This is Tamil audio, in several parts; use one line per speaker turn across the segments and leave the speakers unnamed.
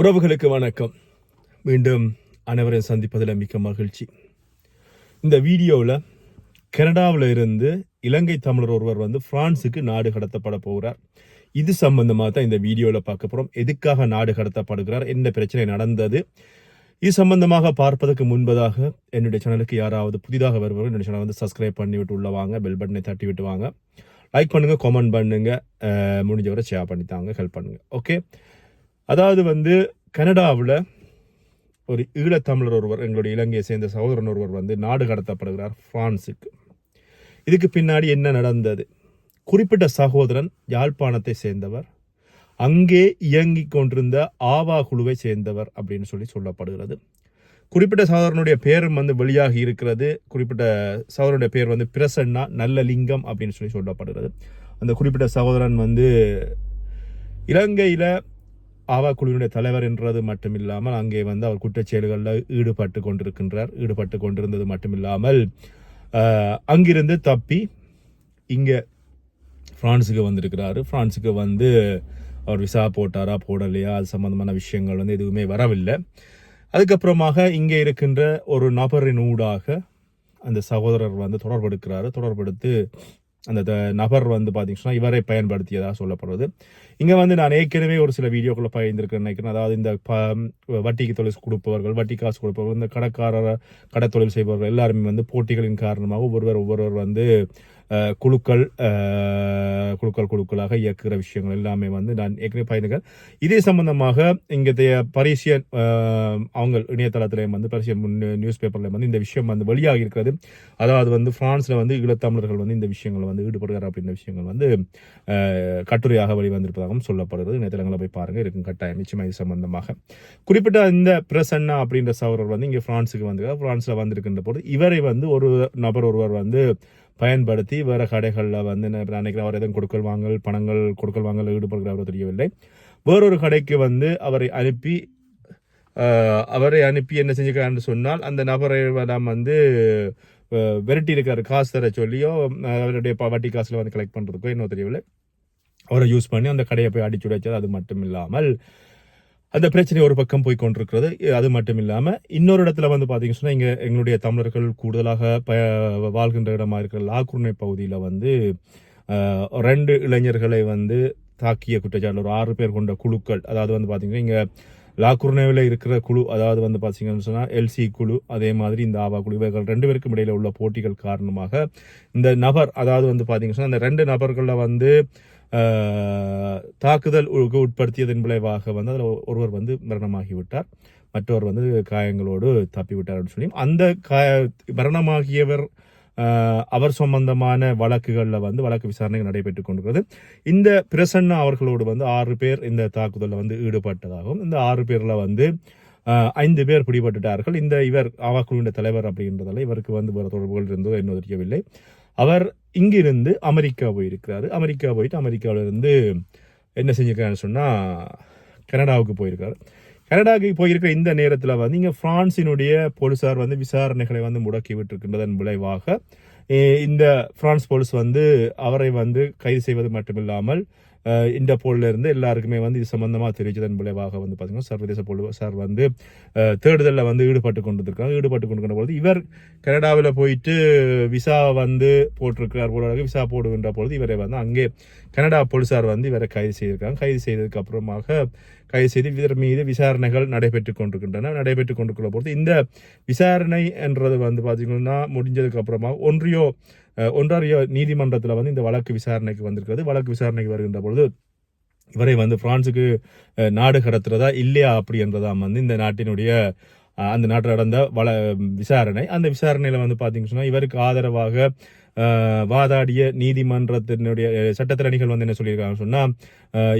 உறவுகளுக்கு வணக்கம். மீண்டும் அனைவரையும் சந்திப்பதில் மிக்க மகிழ்ச்சி. இந்த வீடியோவில் கனடாவில் இருந்து இலங்கை தமிழர் ஒருவர் வந்து பிரான்ஸுக்கு நாடு கடத்தப்பட போகிறார். இது சம்பந்தமாக தான் இந்த வீடியோவில் பார்க்க போகிறோம் எதுக்காக நாடு கடத்தப்படுகிறார்? என்ன பிரச்சனை நடந்தது? இது சம்பந்தமாக பார்ப்பதற்கு முன்பதாக என்னுடைய சேனலுக்கு யாராவது புதிதாக வருபவர்கள் என்னுடைய சேனல் வந்து சப்ஸ்கிரைப் பண்ணிவிட்டு உள்ள வாங்க. பெல் பட்டனை தட்டி விட்டு வாங்க லைக் பண்ணுங்கள் கமெண்ட் பண்ணுங்கள் முடிஞ்சவரை ஷேர் பண்ணி தாங்க ஹெல்ப் பண்ணுங்கள் ஓகே அதாவது வந்து கனடாவில் ஒரு ஈழத்தமிழர் ஒருவர் எங்களுடைய இலங்கையை சேர்ந்த சகோதரன் ஒருவர் வந்து நாடு கடத்தப்படுகிறார் ஃப்ரான்ஸுக்கு இதுக்கு பின்னாடி என்ன நடந்தது? குறிப்பிட்ட சகோதரன் யாழ்ப்பாணத்தை சேர்ந்தவர் அங்கே இயங்கிக் கொண்டிருந்த ஆவா குழுவை சேர்ந்தவர் அப்படின்னு சொல்லி சொல்லப்படுகிறது. குறிப்பிட்ட சகோதரனுடைய பேரும் வந்து வெளியாகி இருக்கிறது. குறிப்பிட்ட சகோதரனுடைய பேர் வந்து பிரசன்னா நல்ல லிங்கம் அப்படின்னு சொல்லி சொல்லப்படுகிறது. அந்த குறிப்பிட்ட சகோதரன் வந்து இலங்கையில் ஆவா குழுவினுடைய தலைவர் என்றது மட்டுமில்லாமல் அங்கே வந்து அவர் குற்றச்செயல்களில் ஈடுபட்டு கொண்டிருக்கின்றார். ஈடுபட்டு கொண்டிருந்தது மட்டுமில்லாமல் அங்கிருந்து தப்பி இங்கே ஃப்ரான்ஸுக்கு வந்திருக்கிறாரு. ஃப்ரான்ஸுக்கு வந்து அவர் விசா போட்டாரா போடலையா அது சம்மந்தமான விஷயங்கள் வந்து எதுவுமே வரவில்லை. அதுக்கப்புறமாக இங்கே இருக்கின்ற ஒரு நபரின் ஊடாக அந்த சகோதரர் வந்து தொடர்பெடுக்கிறாரு தொடர்பெடுத்து அந்த த- நபர் வந்து பார்த்தீங்கன்னா இவரை பயன்படுத்தியதாக சொல்லப்படுறது இங்கே வந்து நான் ஏற்கனவே ஒரு சில வீடியோக்களை பயந்துருக்கேன் நினைக்கிறேன். அதாவது இந்த ப வட்டிக்கு தொழில் கொடுப்பவர்கள் வட்டி காசு கொடுப்பவர்கள் இந்த கடைக்காரர் கடை தொழில் செய்பவர்கள் எல்லாருமே வந்து போட்டிகளின் காரணமாக ஒவ்வொருவர் ஒவ்வொருவர் வந்து குழுக்கள் குழுக்கள் குழுக்களாக இயக்குகிற விஷயங்கள் எல்லாமே வந்து நான் ஏற்கனவே பயந்துக்கிறேன் இதே சம்பந்தமாக இங்கே பரிசியன் அவங்க இணையதளத்திலையும் வந்து பரிசியன் நியூஸ் பேப்பர்லையும் வந்து இந்த விஷயம் வந்து வெளியாக இருக்கிறது. அதாவது வந்து பிரான்ஸ்ல வந்து ஈழத்தமிழர்கள் வந்து இந்த விஷயங்கள் வந்து ஈடுபடுகிறார் அப்படின்ற விஷயங்கள் வந்து கட்டுரையாக வெளிவந்திருப்பதாகவும் சொல்லப்படுகிறது. இணையதளங்களை போய் பாருங்கள் இருக்கும் கட்டாயம். நிச்சயமாக இது சம்பந்தமாக. குறிப்பிட்ட இந்த பிரசன்னா அப்படின்ற சவரர் வந்து இங்கே ஃப்ரான்ஸுக்கு வந்திருக்கார். ஃப்ரான்ஸில் வந்திருக்கின்ற போது இவரை வந்து ஒரு நபர் ஒருவர் வந்து பயன்படுத்தி வேறு கடைகளில் வந்து நான் நினைக்கிறேன் அவர் எதுவும் கொடுக்கல் வாங்கல் பணங்கள் கொடுக்கல் வாங்கல் ஈடுபடுகிறவரோ தெரியவில்லை. வேறொரு கடைக்கு வந்து அவரை அனுப்பி அவரை அனுப்பி என்ன செஞ்சுக்கிறான்னு சொன்னால் அந்த நபரை நாம் வந்து விரட்டி இருக்கிற காசு தர சொல்லியோ அவருடைய வட்டி காசில் வந்து கலெக்ட் பண்ணுறதுக்கோ இன்னும் தெரியவில்லை. அவரை யூஸ் பண்ணி அந்த கடையை போய் அடிச்சு உடைச்சது அது மட்டும் இல்லாமல் அந்த பிரச்சனை ஒரு பக்கம் போய் கொண்டிருக்கிறது. அது மட்டும் இல்லாமல் இன்னொரு இடத்துல வந்து பாத்தீங்கன்னா இங்கே எங்களுடைய தமிழர்கள் கூடுதலாக ப- வாழ்கின்ற இடமா இருக்கிற லாக்குர்னை பகுதியில் வந்து ரெண்டு இளைஞர்களை வந்து தாக்கிய குற்றச்சாட்டில் ஒரு ஆறு பேர் கொண்ட குழுக்கள் அதாவது வந்து பார்த்தீங்கன்னா இங்கே லாக்குர்னேவில் இருக்கிற குழு அதாவது வந்து பார்த்தீங்கன்னு சொன்னால் எல்சி குழு அதே மாதிரி இந்த ஆவா குழு இவர்கள் ரெண்டு பேருக்கும் இடையில உள்ள போட்டிகள் காரணமாக இந்த நபர் அதாவது வந்து பார்த்தீங்கன்னு சொன்னால் அந்த ரெண்டு நபர்களில் வந்து தாக்குதல் உட்படுத்தியதன் விளைவாக வந்து அதில் ஒருவர் வந்து மரணமாகி விட்டார் மற்றவர் வந்து காயங்களோடு தப்பிவிட்டார் அப்படின்னு சொல்லி அந்த காய மரணமாகியவர் அவர் சம்பந்தமான வழக்குகளில் வந்து வழக்கு விசாரணை நடைபெற்றுக் கொண்டிருக்கிறது. இந்த பிரசன்னா அவர்களோடு வந்து ஆறு பேர் இந்த தாக்குதலில் வந்து ஈடுபட்டதாகவும் இந்த ஆறு பேரில் வந்து ஐந்து பேர் பிடிபட்டுட்டார்கள். இந்த இவர் அவாக்குழுவின் தலைவர் அப்படின்றதால இவருக்கு வந்து வேறு தொடர்புகள் இருந்தோ என்ன தெரியவில்லை. அவர் இங்கிருந்து அமெரிக்கா போயிருக்கிறாரு அமெரிக்கா போயிட்டு அமெரிக்காவிலிருந்து என்ன செஞ்சிருக்காருன்னு சொன்னால் கனடாவுக்கு போயிருக்காரு. கனடாவுக்கு போயிருக்கிற இந்த நேரத்தில் வந்து இங்கே பிரான்சினுடைய போலீஸார் வந்து விசாரணைகளை வந்து முடக்கி விட்டிருக்கின்றதன் விளைவாக இந்த பிரான்ஸ் போலீஸ் வந்து அவரை வந்து கைது செய்வது மட்டுமில்லாமல் அஹ், இருந்து எல்லாருக்குமே வந்து இது சம்பந்தமாக தெரிவித்ததன் விளைவாக வந்து பார்த்தீங்கன்னா சர்வதேச போலீசார் வந்து தேடுதலில் வந்து ஈடுபட்டு கொண்டிருக்காங்க ஈடுபட்டு கொண்டிருக்கிற பொழுது இவர் கனடாவில் போயிட்டு விசா வந்து போட்டிருக்கிறார் போல விசா போடுகின்ற பொழுது இவரை வந்து அங்கே கனடா போலீசார் வந்து இவரை கைது செய்திருக்காங்க கைது செய்ததுக்கு அப்புறமாக கைது செய்து இவர் மீது விசாரணைகள் நடைபெற்று கொண்டிருக்கின்றன. நடைபெற்று கொண்டிருக்கிற பொழுது இந்த விசாரணை என்றது வந்து பார்த்தீங்கன்னா முடிஞ்சதுக்கு அப்புறமா ஒன்றியோ ஒன்றாரியோ நீதிமன்றத்தில் வந்து இந்த வழக்கு விசாரணைக்கு வந்திருக்கிறது. வழக்கு விசாரணைக்கு வருகின்ற பொழுது இவரை வந்து பிரான்ஸுக்கு நாடு கடத்துறதா இல்லையா அப்படி என்றதாம் வந்து இந்த நாட்டினுடைய அந்த நாட்டில் நடந்த வள விசாரணை. அந்த விசாரணையில் வந்து பார்த்தீங்கன்னு சொன்னால் இவருக்கு ஆதரவாக வாதாடிய நீதிமன்றத்தினுடைய சட்டத்திறணிகள் வந்து என்ன சொல்லியிருக்காங்கன்னு சொன்னா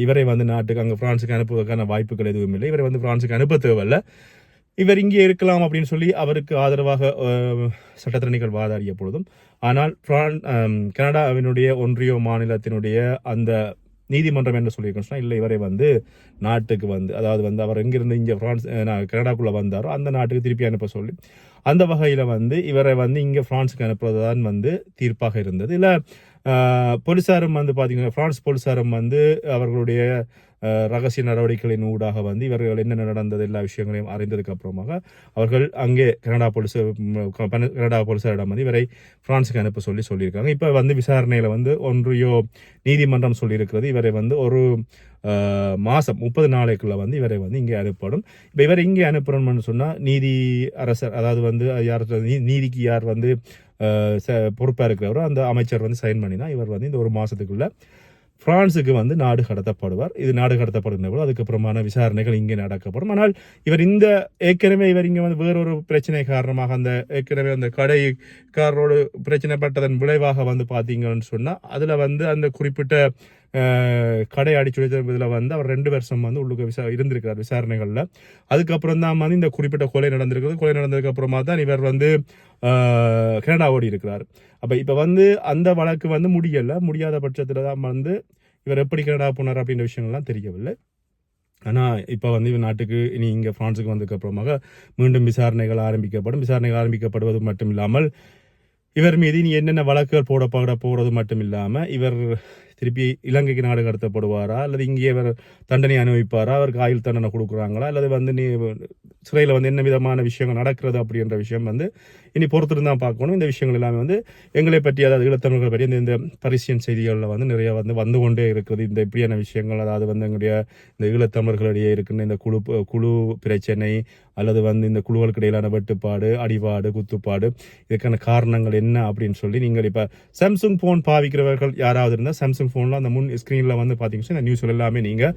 இவரை வந்து நாட்டுக்கு அங்கே பிரான்ஸுக்கு அனுப்புவதற்கான வாய்ப்புகள் எதுவும் இல்லை. இவரை வந்து பிரான்ஸுக்கு அனுப்ப தேவையில்ல. இவர் இங்கே இருக்கலாம் அப்படின்னு சொல்லி அவருக்கு ஆதரவாக சட்டத்திறணிகள் வாதாடிய பொழுதும் ஆனால் பிரான் கனடாவினுடைய ஒன்றிய மாநிலத்தினுடைய அந்த நீதிமன்றம் என்ன சொல்லியிருக்கோம்னா இல்லை இவரை வந்து நாட்டுக்கு வந்து அதாவது வந்து அவர் எங்கிருந்து இங்கே ஃப்ரான்ஸ் கனடாக்குள்ளே வந்தாரோ அந்த நாட்டுக்கு திருப்பி அனுப்ப சொல்லி அந்த வகையில் வந்து இவரை வந்து இங்கே ஃப்ரான்ஸுக்கு அனுப்புறது தான் வந்து தீர்ப்பாக இருந்தது. இல்லை போலீஸாரும் வந்து பார்த்தீங்கன்னா ஃப்ரான்ஸ் போலீசாரும் வந்து அவர்களுடைய ரகசிய நடவடிக்கைகளின் ஊடாக வந்து இவர்கள் என்ன நடந்தது எல்லா விஷயங்களையும் அறிந்ததுக்கு அப்புறமாக அவர்கள் அங்கே கனடா போலீஸ் கனடா போலீசாரிடம் வந்து இவரை பிரான்ஸுக்கு அனுப்ப சொல்லி சொல்லியிருக்காங்க. இப்போ வந்து விசாரணையில் வந்து ஒன்றியோ நீதிமன்றம் சொல்லியிருக்கிறது இவரை வந்து ஒரு மாதம் முப்பது நாளைக்குள்ளே வந்து இவரை வந்து இங்கே அனுப்பப்படும். இப்போ இவரை இங்கே அனுப்புறோம்னு சொன்னால் நீதி அரசர் அதாவது வந்து யார் நீதிக்கு யார் வந்து பொறுப்பாக இருக்கிறவரோ அந்த அமைச்சர் வந்து சைன் பண்ணினா இவர் வந்து இந்த ஒரு மாதத்துக்குள்ளே பிரான்ஸுக்கு வந்து நாடு கடத்தப்படுவார். இது நாடு கடத்தப்படுகின்ற போது அதுக்கப்புறமான விசாரணைகள் இங்கே நடக்கப்படும். ஆனால் இவர் இந்த ஏற்கனவே இவர் இங்கே வந்து வேறொரு பிரச்சனை காரணமாக அந்த ஏற்கனவே அந்த கடைக்காரரோடு பிரச்சனைப்பட்டதன் விளைவாக வந்து பார்த்தீங்கன்னு சொன்னால் அதில் வந்து அந்த குறிப்பிட்ட கடை அடிச்சுடைய இதில் வந்து அவர் ரெண்டு வருஷம் வந்து உள்ளுக்கு விசா இருந்திருக்கிறார் விசாரணைகளில். அதுக்கப்புறம் தான் வந்து இந்த குறிப்பிட்ட கொலை நடந்திருக்கிறது கொலை நடந்ததுக்கு அப்புறமா தான் இவர் வந்து கனடா ஓடி இருக்கிறார். அப்போ இப்போ வந்து அந்த வழக்கு வந்து முடியலை. முடியாத பட்சத்தில் தான் வந்து இவர் எப்படி கனடா போனார் அப்படின்ற விஷயங்கள்லாம் தெரியவில்லை. ஆனால் இப்போ வந்து இவர் நாட்டுக்கு இனி இங்கே ஃப்ரான்ஸுக்கு வந்ததுக்கப்புறமாக மீண்டும் விசாரணைகள் ஆரம்பிக்கப்படும். விசாரணைகள் ஆரம்பிக்கப்படுவது மட்டும் இல்லாமல் இவர் மீது இனி என்னென்ன வழக்குகள் போடப்பட போகிறது மட்டும் இல்லாமல் இவர் திருப்பி இலங்கைக்கு நாடு கடத்தப்படுவாரா? அல்லது இங்கே அவர் தண்டனை அனுபவிப்பாரா? அவருக்கு ஆயுள் தண்டனை கொடுக்குறாங்களா? அல்லது வந்து நீ சிறையில் வந்து என்ன விதமான விஷயங்கள் நடக்கிறது அப்படின்ற விஷயம் வந்து இனி பொறுத்திருந்து தான் பார்க்கணும். இந்த விஷயங்கள் எல்லாமே வந்து எங்களை பற்றி அதாவது ஈழத்தமிழர்கள் பற்றி இந்த இந்த பரிசியன் செய்திகளில் வந்து நிறைய வந்து வந்து கொண்டே இருக்குது. இந்த இப்படியான விஷயங்கள் அதாவது வந்து எங்களுடைய இந்த ஈழத்தமிழர்களிடையே இருக்கின்ற இந்த குழு குழு பிரச்சனை அல்லது வந்து இந்த குழுக்களுக்கு இடையிலான வெட்டுப்பாடு அடிபாடு குத்துப்பாடு இதுக்கான காரணங்கள் என்ன அப்படின்னு சொல்லி நீங்கள் இப்போ சாம்சங் ஃபோன் பாவிக்கிறவர்கள் யாராவது இருந்தால் சாம்சங் ஃபோனில் அந்த முன் ஸ்க்ரீனில் வந்து பார்த்தீங்கன்னா இந்த நியூஸ் எல்லாமே நீங்கள்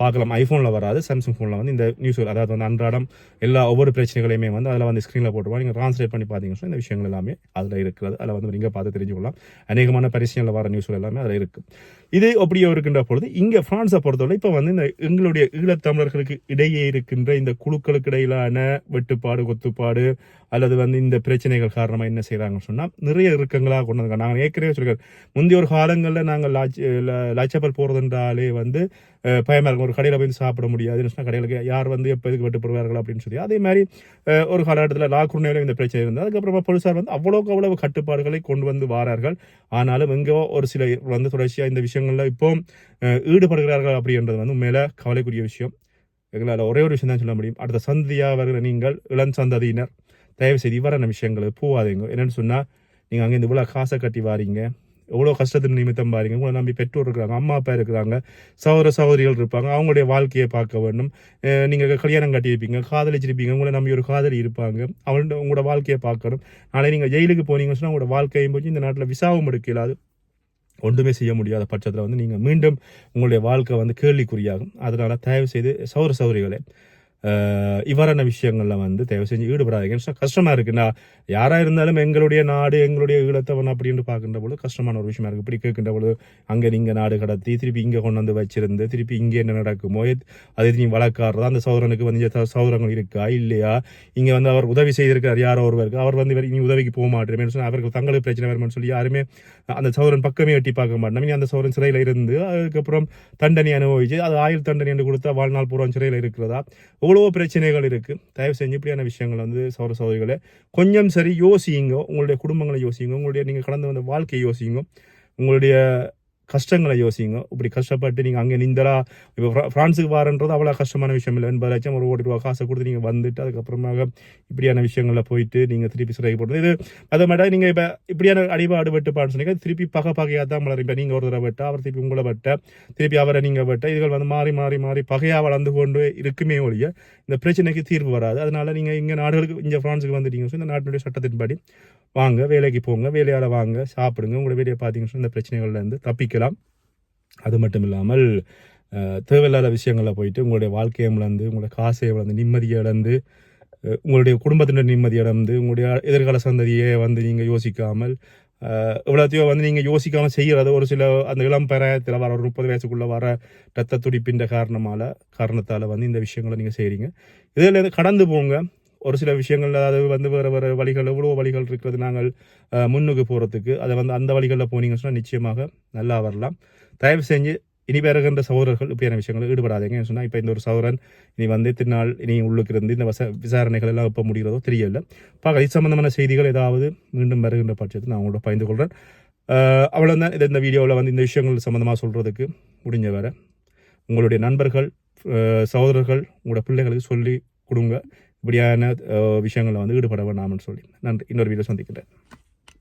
பார்க்கலாம். ஐஃபோனில் வராது. சாம்சங் ஃபோனில் வந்து இந்த நியூஸ் அதாவது வந்து அன்றாடம் எல்லா ஒவ்வொரு பிரச்சனைகளையுமே வந்து அதில் வந்து ஸ்க்ரீனில் போட்டுருவோம் நீங்கள் ட்ரான்ஸ்லேட் பண்ணி பார்த்தீங்கன்னா இந்த விஷயங்கள் எல்லாமே அதில் இருக்கிறது. அதில் வந்து நீங்கள் பார்த்து தெரிஞ்சுக்கொள்ளலாம். அநேகமான பரிசீலனில் வர நியூஸ்கள் எல்லாமே அதில் இருக்குது இது அப்படியே இருக்கின்ற பொழுது இங்கே ஃப்ரான்ஸை பொறுத்தவரை இப்போ வந்து இந்த எங்களுடைய ஈழத்தமிழர்களுக்கு இடையே இருக்கின்ற இந்த குழுக்களுக்கு இடையிலான வெட்டுப்பாடு கொத்துப்பாடு அல்லது வந்து இந்த பிரச்சனைகள் காரணமாக என்ன செய்கிறாங்கன்னு சொன்னால் நிறைய இறுக்கங்களாக கொண்டு வந்தாங்க நாங்கள் ஏற்கனவே சொல்லிக்கிறோம் முந்தைய ஒரு காலங்களில் நாங்கள் லாச் லாச்சப்பல் போகிறதுன்றாலே வந்து பயமாக இருக்கும் ஒரு கடையில் போய் சாப்பிட முடியாதுன்னு சொன்னால் கடைகளுக்கு யார் வந்து எப்போ இதுக்கு வெட்டுப்படுவார்கள் அப்படின்னு சொல்லி. அதே மாதிரி ஒரு காலகட்டத்தில் லாக்குர்னேவில் இந்த பிரச்சனை இருந்தது. அதுக்கப்புறமா போலீஸார் வந்து அவ்வளோக்கு அவ்வளவு கட்டுப்பாடுகளை கொண்டு வந்து வாரார்கள். ஆனாலும் எங்கோ ஒரு சில வந்து தொடர்ச்சியாக இந்த விஷயங்களில் இப்போ ஈடுபடுகிறார்கள் அப்படின்றது வந்து மேலே கவலைக்குரிய விஷயம். எங்களால் ஒரே ஒரு விஷயம் தான் சொல்ல முடியும். அடுத்த சந்தியாக வருகிற நீங்கள் இளம் சந்ததியினர் தயவுசெய்து இவ்வாறான விஷயங்களை போவாதீங்க என்னென்னு சொன்னால் நீங்கள் அங்கே இந்த இவ்வளோ காசை கட்டி வாரீங்க. எவ்வளோ கஷ்டத்தின் நிமித்தம் பாருங்க. உங்களை நம்பி பெற்றோர் இருக்கிறாங்க அம்மா அப்பா இருக்கிறாங்க சகோதர சகோதரிகள் இருப்பாங்க. அவங்களுடைய வாழ்க்கையை பார்க்க வேண்டும். நீங்கள் கல்யாணம் கட்டியிருப்பீங்க காதலிச்சிருப்பீங்க உங்களை நம்பி ஒரு காதலி இருப்பாங்க. அவங்களோட உங்களோட வாழ்க்கையை பார்க்கணும். நாளை நீங்கள் ஜெயிலுக்கு போனீங்கன்னு சொன்னால் உங்களோட வாழ்க்கையும் போய் இந்த நாட்டில் விசாவும் எடுக்க ஒன்றுமே செய்ய முடியாத பட்சத்தில் வந்து நீங்கள் மீண்டும் உங்களுடைய வாழ்க்கை வந்து கேள்விக்குறியாகும். அதனால தயவு செய்து சௌர சௌரிகளை இவ்வாறான விஷயங்களில் வந்து தயவு செஞ்சு ஈடுபடாதீங்க. கஷ்டமாக இருக்குன்னா யாராக இருந்தாலும் எங்களுடைய நாடு எங்களுடைய ஈழத்தவன் அப்படின்னு பார்க்கின்ற பொழுது கஷ்டமான ஒரு விஷயமா இருக்கு. இப்படி கேட்கின்ற பொழுது அங்கே நீங்கள் நாடு கடத்தி திருப்பி இங்கே கொண்டு வந்து வச்சிருந்து திருப்பி இங்கே என்ன நடக்குமோ அது நீ வழக்காடுறதா அந்த சௌரனுக்கு வந்து சௌரங்கள் இருக்கா இல்லையா? இங்கே வந்து அவர் உதவி செய்திருக்கார். யாரோ ஒருவருக்கு அவர் வந்து இவர் இனி உதவிக்கு போக மாட்டேன். சொன்னால் அவருக்கு தங்களுக்கு பிரச்சனை வருமானு சொல்லி யாருமே அந்த சௌரன் பக்கமே எட்டி பார்க்க மாட்டேன். அந்த சௌரன் சிறையில் இருந்து அதுக்கப்புறம் தண்டனை அனுபவிச்சு அது ஆயுள் தண்டனை என்று கொடுத்தா வாழ்நாள் பூர்வம் சிறையில் இருக்கிறதா? எவ்வளவோ பிரச்சனைகள் இருக்குது தயவு செஞ்சு இப்படியான விஷயங்கள் வந்து சௌர சௌதரிகளை கொஞ்சம் சரி யோசிங்க உங்களுடைய குடும்பங்களை யோசிங்க உங்களுடைய நீங்கள் கடந்து வந்த வாழ்க்கையை யோசிங்க உங்களுடைய கஷ்டங்களை யோசிங்க. இப்படி கஷ்டப்பட்டு நீங்கள் அங்கே நிந்தரா இப்போ ஃப்ரான்ஸுக்கு வாரன்றது அவ்வளோ கஷ்டமான விஷயம் இல்லை. எண்பது லட்சம் ஒரு கோடி ரூபா காசை கொடுத்து நீங்கள் வந்துட்டு அதுக்கப்புறமாக இப்படியான விஷயங்களில் போயிட்டு நீங்கள் திருப்பி சிறைக்கு போடுறது இது அதை மட்டும் நீங்கள் இப்போ இப்படியான அடிபாடு வெட்டுப்பாடு சொன்னீங்க. திருப்பி பகை பகையாக தான் வளரும். இப்போ நீங்கள் ஒரு தடவை வெட்ட அவர் திருப்பி உங்களை வெட்ட திருப்பி அவரை நீங்கள் வெட்ட இதுகள் வந்து மாறி மாறி மாறி பகையாக வளர்ந்து கொண்டு இருக்குமே ஒழிய இந்த பிரச்சனைக்கு தீர்வு வராது. அதனால் நீங்கள் இங்கே நாடுகளுக்கு இங்கே ஃப்ரான்ஸுக்கு வந்துட்டீங்க ஸோ இந்த நாட்டினுடைய சட்டத்தின்படி வாங்க வேலைக்கு போங்க வேலையால் வாங்க சாப்பிடுங்க உங்களோட வேலையை பார்த்தீங்கன்னா இந்த பிரச்சனைகள்லேருந்து தப்பிக்க தப்பிக்கலாம் அது மட்டும் இல்லாமல் தேவையில்லாத விஷயங்களில் போயிட்டு உங்களுடைய வாழ்க்கையை இழந்து உங்களுடைய காசை இழந்து நிம்மதியை இழந்து உங்களுடைய குடும்பத்தினர் நிம்மதி இழந்து உங்களுடைய எதிர்கால சந்ததியை வந்து நீங்கள் யோசிக்காமல் இவ்வளோத்தையோ வந்து நீங்கள் யோசிக்காமல் செய்கிறது ஒரு சில அந்த இளம் பிராயத்தில் வர ஒரு முப்பது வயசுக்குள்ளே வர ரத்த துடிப்பின்ற காரணமால காரணத்தால் வந்து இந்த விஷயங்களை நீங்கள் செய்கிறீங்க இதில் கடந்து போங்க. ஒரு சில விஷயங்கள் அதாவது வந்து வேறு வேறு வழிகள் எவ்வளோ வழிகள் இருக்கிறது நாங்கள் முன்னுக்கு போகிறதுக்கு அதை வந்து அந்த வழிகளில் போனீங்கன்னு சொன்னால் நிச்சயமாக நல்லா வரலாம். தயவு செஞ்சு இனி பிறகுன்ற சகோதரர்கள் இப்படியான விஷயங்கள் ஈடுபடாதீங்க சொன்னால் இப்போ இந்த ஒரு சௌரன் இனி வந்து திருநாள் இனி உள்ளுக்கு இருந்து இந்த வச விசாரணைகள் எல்லாம் எப்போ முடிகிறதோ தெரியல பார்க்க இது சம்மந்தமான செய்திகள் ஏதாவது மீண்டும் வருகின்ற பட்சத்தில் நான் உங்களோட பகிர்ந்து கொள்கிறேன் அவ்வளோதான் இது இந்த வீடியோவில் வந்து இந்த விஷயங்கள் சம்மந்தமாக சொல்கிறதுக்கு முடிஞ்ச வரை உங்களுடைய நண்பர்கள் சகோதரர்கள் உங்களோட பிள்ளைகளுக்கு சொல்லி கொடுங்க. இப்படியான விஷயங்களில் விஷயங்களை வந்து ஈடுபட வேண்டாம்னு சொல்லி நன்றி. இன்னொரு வீடியோ சந்திக்கிறேன்